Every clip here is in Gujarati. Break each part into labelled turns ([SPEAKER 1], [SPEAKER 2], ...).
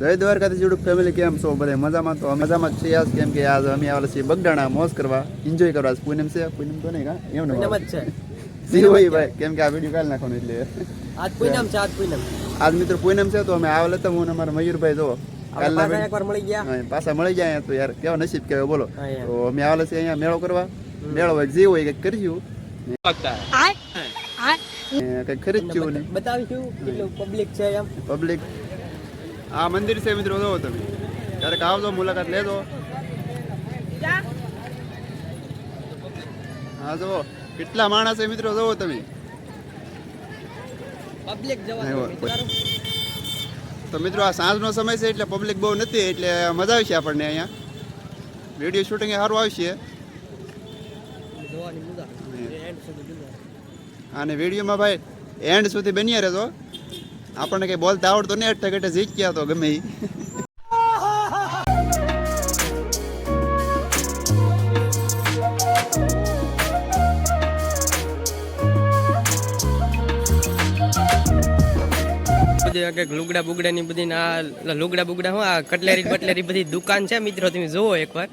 [SPEAKER 1] જય દ્વારકાથી જોડું ફેમિલી કેમ છો બધા? મજામાં તો મજામાં જ છીએ આજ કેમ કે આજ અમે આવેલા છીએ બગડાણા મોજ કરવા. એન્જોય કરવા. આજ પૂનમ છે. પૂનમ તો નહીં કા એમ ને
[SPEAKER 2] પૂનમ છે.
[SPEAKER 1] જી હોય ભાઈ કેમ કે આ વીડિયો કાલ નાખવાનો એટલે.
[SPEAKER 2] આજ પૂનમ છે આજ પૂનમ.
[SPEAKER 1] આજ મિત્રો પૂનમ છે તો અમે આવેલા હતા. હું અમારા મયુરભાઈ જો.
[SPEAKER 2] પાછા એકવાર મળી ગયા.
[SPEAKER 1] હા, પાછા મળી જાય તો યાર કેવા નસીબ કેવાય બોલો. તો અમે આવેલા છીએ અહીંયા મેળો કરવા. મેળો હોય જે હોય કંઈક કરીશું. કંઈક
[SPEAKER 2] ખરીદ્યું કેટલું પબ્લિક છે એમ.
[SPEAKER 1] પબ્લિક આ મંદિર છે મિત્રો જોવો તમે. ક્યારેક આવજો મુલાકાત લેજો. હા જુઓ. કેટલા માણસ છે મિત્રો જોવો તમે
[SPEAKER 2] પબ્લિક
[SPEAKER 1] તો મિત્રો આ સાંજનો સમય છે એટલે પબ્લિક બહુ નથી એટલે મજા આવશે આપણને અહીંયા. વીડિયો શૂટિંગ સારું આવશે. અને વિડીયોમાં ભાઈ એન્ડ સુધી બન્યા રહેજો. આપણને કંઈ બોલતા આવડતું નહીં અટકે જીત ગયા તો ગમે
[SPEAKER 2] કંઈક લુગડા બુગડાની બધી ના લુગડા બુગડા હું, આ કટલેરી બટલેરી બધી દુકાન છે મિત્રો, તમે જુઓ એકવાર.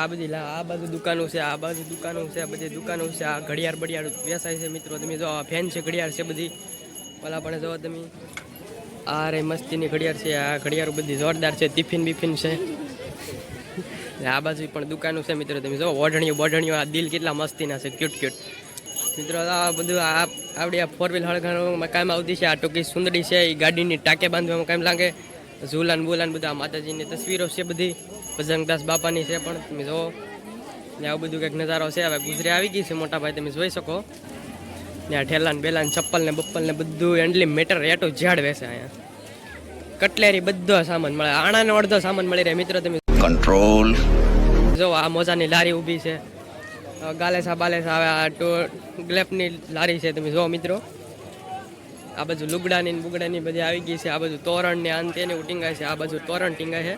[SPEAKER 2] આ બધી આ બાજુ દુકાનો છે, આ બાજુ દુકાનો છે, આ બધી દુકાનો છે, આ ઘડિયાળ બડિયાળ વેચાય છે મિત્રો, તમે જો આ ફેન છે, ઘડિયાળ છે બધી. ઓલા પણ જો તમે. આ રે મસ્તીની ઘડિયાળ છે, આ ઘડિયાળ બધી જોરદાર છે, ટિફિન બિફિન છે. આ બાજુ પણ દુકાનો છે મિત્રો, તમે જો, ઓઢણીઓ બોઢણીઓ, આ દિલ કેટલા મસ્તીના છે ક્યુટ ક્યુટ મિત્રો, આ બધું આ આવડી આ ફોર વ્હીલ હળગાણવામાં કામ આવતી છે, આ ટૂંકી સુંદરી છે એ ગાડીની ટાંકે બાંધવામાં કામ લાગે. ઝુલાન બુલાન બધા માતાજીની તસવીરો છે બધી, ભજનદાસ બાપાની છે પણ, તમે જુઓ ને આવું બધું કંઈક નજારો છે, હવે ગુજરી આવી ગઈ છે મોટા ભાઈ તમે જોઈ શકો. આ ઠેલા ને બેલા ને ચપ્પલ ને બપ્પલ ને બધું એન્ડલી મેટર રેટો ઝાડ વેસે અહીંયા. કટલેરી બધો સામાન મળે. આણાનો અડધો સામાન મળી રહે. મિત્રો તમે
[SPEAKER 3] કંટ્રોલ
[SPEAKER 2] જો આ મોજાની લારી ઊભી છે. ગાલેસા બાલેસા આવે આ ટો ગ્લેપની લારી છે તમે જો મિત્રો. આ બાજુ લુગડાની ને બુગડાની બધી આવી ગઈ છે. આ બાજુ તોરણ ને આન તેને ટીંગાય છે. આ બાજુ તોરણ ટીંગાય છે.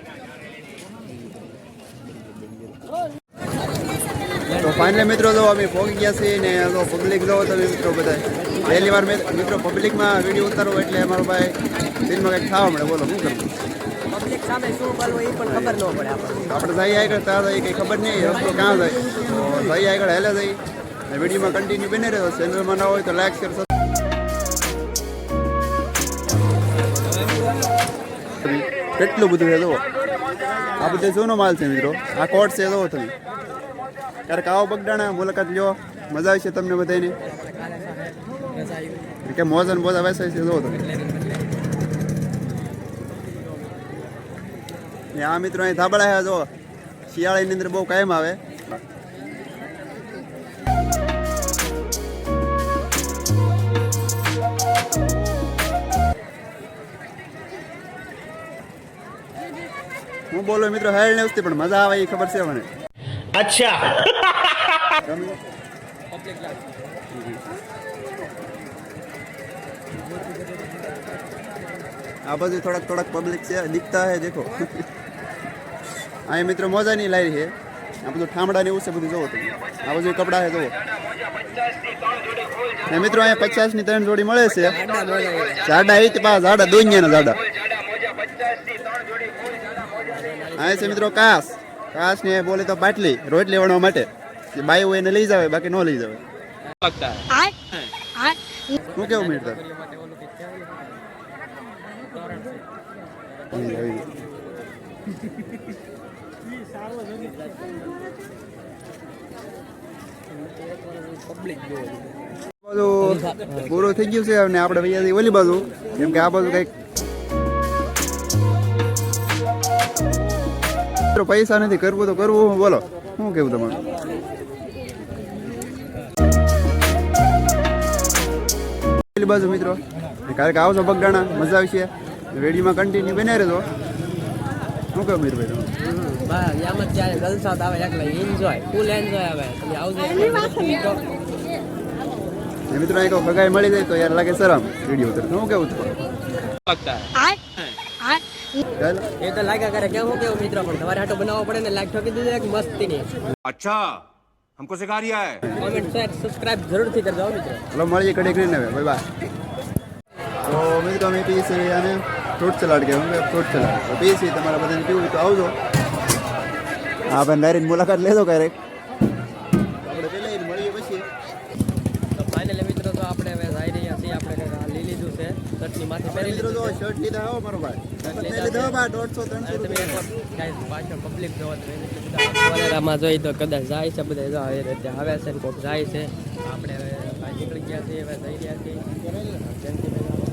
[SPEAKER 1] તો ફાઇનલી મિત્રો તો અમે પહોંચી ગયા છીએ ને જો પબ્લિક જો તમે મિત્રો બધા. પહેલી વાર મિત્રો પબ્લિકમાં વીડિયો ઉતારો એટલે અમારો ભાઈ દિલમાં કંઈક ખાવા મળે. બોલો શું કરું
[SPEAKER 2] પબ્લિક સામે શું બોલવું એ પણ ખબર ન પડે આપણને.
[SPEAKER 1] આપણે જઈએ આગળ ત્યાં જઈએ કંઈ ખબર નહીં રસ્તો ક્યાં જાય? તો જઈએ આગળ હેલે જઈ વિડીયોમાં કન્ટિન્યુ બને રહ્યો ચેનલમાં ના હોય તો લાઈક શેર કેટલું બધું છે જુઓ. આ બધું જૂનો માલ છે મિત્રો? આ કોટ છે જુઓ તમે. ક્યારેક આવો બગડાણા મુલાકાત લ્યો. મજા આવશે તમને બધાને કે મોજા ને બોજા વેસાય છે જુઓ તમે આ મિત્રો અહીં ધાબળા હે જો. શિયાળાની અંદર બહુ કાયમ આવે. હું બોલો મિત્રો હેલ ને ઉસ્તી પણ મજા આવે, એ ખબર છે મને. અચ્છા. આ બાજુ થોડાક થોડાક પબ્લિક છે, દીખતા હે, દેખો. અહીંયા મિત્રો મજાની લાઈ છે. આ બધું ઠામડા ને એવું છે, બધું જોવો તમે. આ બધું કપડાં છે, જોવો. મિત્રો અહીંયા પચાસની ત્રણ જોડી મળે છે. ઝાડા એ પા, ઝાડા દોનિયા ને ઝાડા. અહીંયા છે મિત્રો કાસ. કાસ ને બોલે તો બાટલી રોજ લેવાનો માટે. બાઈ હોય એને લઈ જાવે બાકી ન લઈ જાવે શું કેવું મિત્ર બધું પૂરું થઈ ગયું છે અને આપણે ઓલી બાજુ. કેમ કે આ બાજુ કંઈક મિત્રો, પૈસા નથી કરવું તો કરવું. હું બોલો શું કેવું તમારું? ઓલી બાજુ મિત્રો કે આવજો બગડાણા મજા આવશે. રેડીમાં કન્ટિન્યુ બને રહેજો. શું કહ્યું મીરભાઈ તમે?
[SPEAKER 2] આમ જ જ્યારે જલસા આવે એકલા. એન્જોય ફૂલ એન્જોય આવે. તમે આવજો મિત્રો
[SPEAKER 1] એક મિત્રો અહીં મળી જાય તો યાર લાગે શરમ. વીડિયો ઉતર શું કેવું તમારું
[SPEAKER 2] એ તો લાગ્યા કરે કેવું કેવું મિત્રો પણ તમારે હાટો બનાવવો પડે ને લાઈક ઠોકી દીધું એક મસ્તીની
[SPEAKER 3] अच्छा हमको सिखा रिया है
[SPEAKER 2] કોમેન્ટ શેર સબસ્ક્રાઇબ જરૂરથી કરજો હો મિત્રો
[SPEAKER 1] ચલો મળીએ કડી કરીને હવે બાય બાય તો મિત્રો અમે પીએ છીએ અને ફ્રૂટ સલાડ કે શું ફ્રૂટ સલાડ તો પીસી તમારા બધાને પીવું હોય તો આવજો હા ભાઈ લારીની મુલાકાત લેજો ક્યારેક આપણે પહેલાં એને મળીએ પછી
[SPEAKER 2] તો ફાઇનલી મિત્રો તો આપણે માથે
[SPEAKER 1] જો શર્ટ લીધા મારો ભાઈ.
[SPEAKER 2] લીધા.
[SPEAKER 1] બા રૂપિયા.
[SPEAKER 2] પાછળ પબ્લિક જોવો તો એને બધા જોઈ તો કદાચ જાય છે બધા જો આવી રીતે આવે છે ને કોક જાય છે. આપણે હવે ભાઈ નીકળી ગયા હવે જઈ રહ્યા છીએ.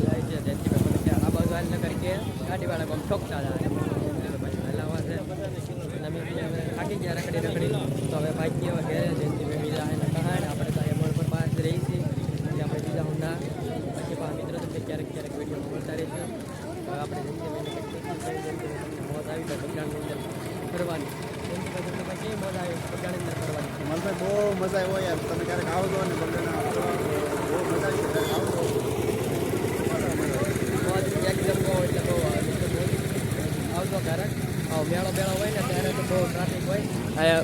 [SPEAKER 2] જાય છે આ બાજુ આવીને નગર કે ગાડીવાળા આમ ઠોકતા જાય ભાઈ વહેલા છે. અમે થાકી ગયા રખડી રખડી. તો હવે ભાઈ ગયા ઘરે જયંતિભાઈ બીજા એને કહાણ આપણે તો એમણ પર પાસ રહી છીએ પછી આપણે બીજા ઊંડા પછી પા મિત્રો તમને ક્યારેક ક્યારેક વીડિયો મળતા રહેશે હવે આપણે જયંતિભાઈને કંઈક જયંતિભાઈ મોજ આવી તો બગાડની અંદર ફરવાની જયંતિભાઈ તમને ભાઈ કેવી મોજ આવી બગાડની અંદર ફરવાની
[SPEAKER 1] મને ભાઈ બહુ મજા આવ્યો યાર. તમે ક્યારેક આવજો ને બધાના બહુ મજા આવી ક્યારેક આવજો.
[SPEAKER 2] આવજો ક્યારેક મેળો બેળો હોય ને ત્યારે તો બહુ ટ્રાફિક હોય.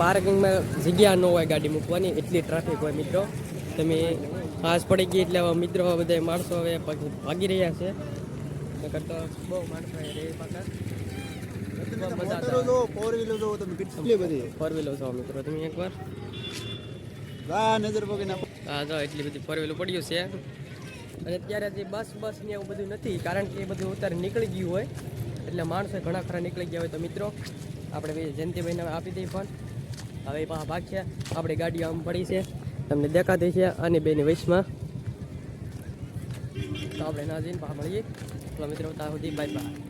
[SPEAKER 2] પાર્કિંગમાં જગ્યા ન હોય ગાડી મૂકવાની એટલી ટ્રાફિક હોય મિત્રો. તમે ખાસ પડી ગઈ એટલે મિત્રો બધા માણસો હવે ભાગી ભાગી રહ્યા છે. કરતા બહુ માણસો રહે પાછા.
[SPEAKER 1] મોટરો જો ફોર વ્હીલર જો તમે કેટલી બધી?
[SPEAKER 2] ફોર વ્હીલો છો મિત્રો તમે એકવાર?
[SPEAKER 1] જા નજર નાખો
[SPEAKER 2] હા જો એટલી બધી ફોર પડ્યું છે. અને અત્યારે જે બસ બસ ને એવું બધું નથી કારણ કે એ બધું અત્યારે નીકળી ગયું હોય એટલે માણસો ઘણા ખરા નીકળી ગયા હોય તો મિત્રો આપણે ભાઈ જયંતિભાઈને આપી દઈએ ફોન હવે પાછા ભાગ છે આપણી ગાડીઓ આમ પડી છે. તમને દેખાતી છે અને બેની વયસમાં. તો આપણે ના જઈને પાછા મળીએ. મિત્રો ત્યાં સુધી બાય બાય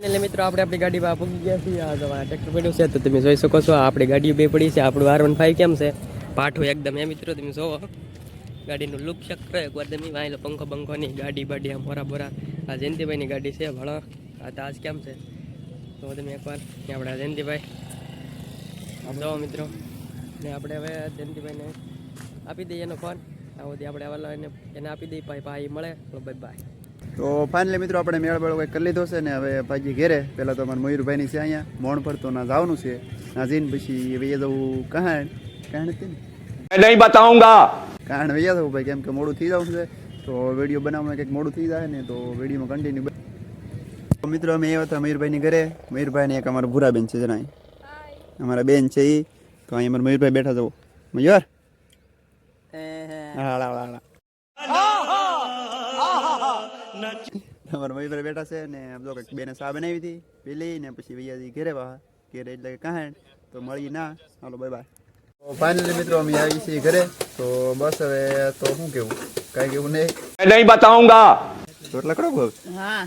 [SPEAKER 2] ફાઇનલી મિત્રો, આપણે આપણી ગાડી પાસે પૂગી ગયા છીએ. આ જો ટ્રેક્ટર પડ્યું છે, તો તમે જોઈ શકો છો આપણી ગાડીઓ બે પડી છે. આપણું આર વન ફાઈવ કેમ છે? પાઠું એકદમ એ મિત્રો, તમે જોવો. ગાડીનું લુક ચક્ર કરો એકવાર તમે વાંચલો પંખો બંખોની ગાડી બાડી આમ બોરા બોરા આ જયંતિભાઈની ગાડી છે ભણો આ તાજ કેમ છે? તો તમે એકવાર આપણે આ જયંતિભાઈ. જોવો મિત્રો. ને આપણે હવે જયંતિભાઈને આપી દઈએ એનો ફોન આવો આપણે આવેલા એને આપી દઈએ, ભાઈ ભાઈ મળે. બાય બાય
[SPEAKER 1] તો ફાઇનલી મિત્રો આપણે મેળબેળો કંઈક કરી લીધો છે ને હવે ભાજી ઘેરે. પહેલાં તો અમારા મયુરભાઈની છે અહીંયા. મોણ પર તો ના જવાનું છે. ના નાજીન પછી વૈયા જવું કહાણ કહાણ હતી ને?
[SPEAKER 3] નહીં બતાઉંગા
[SPEAKER 1] કારણ વૈયા જવું ભાઈ કેમ કે મોડું થઈ જવું છે. તો વીડિયો બનાવવાનું કંઈક મોડું થઈ જાય ને તો વિડીયોમાં કન્ટિન્યુ મિત્રો અમે એવા હતા મયુરભાઈની ઘરે. મયુરભાઈને એક અમારા ભૂરાબેન છે જણાય અમારા બેન છે એ તો અહીં અમારા મયુરભાઈ બેઠા જવો. મયુર? હા હા. હા અમારા મમ્મી ભાઈ બેઠા છે ને આમ તો બેને સા બનાવી હતી પેલી ને પછી ભૈયાજી ઘેરે વાહ. ઘેરે એટલે કાંઈ તો મળી ના. હાલો બાય બાય ફાઇનલી મિત્રો અમે આવી છીએ ઘરે. તો બસ હવે તો શું કેવું? કઈ કેવું નહીં.
[SPEAKER 3] નહીં બતાઉંગા
[SPEAKER 1] રોટલા કરો ભાવ
[SPEAKER 4] હા.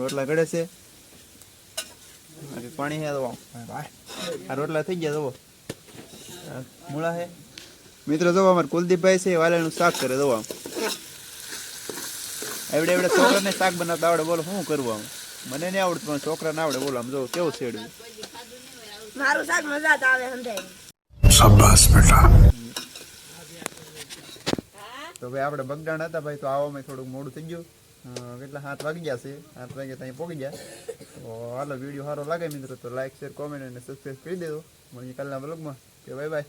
[SPEAKER 1] રોટલા કરે છે. પાણી હે તો આ રોટલા થઈ ગયા જવો. મૂળા હે મિત્રો જવો અમારે કુલદીપભાઈ છે વાલાનું શાક કરે જવો આમ. એવડે એવડે છોકરાને શાક બનાવતા આવડે બોલો શું કરવું આમ? મને નહીં આવડતું પણ છોકરાને આવડે બોલો આમ જો કેવું શેડ્યું?
[SPEAKER 4] મારું શાક મજા જ આવે સમજાય?
[SPEAKER 1] તો ભાઈ આપણે બગડાણ હતા ભાઈ તો આવવામાં થોડુંક મોડું થઈ ગયું. કેટલા સાત વાગી ગયા છે. સાત વાગે ત્યાં પહોંચી ગયા. તો હાલો વીડિયો સારો લાગે મિત્રો તો લાઈક શેર કોમેન્ટ અને સબસ્ક્રાઈબ કરી દેજો. મળીએ કાલના બ્લોગમાં કે બાય બાય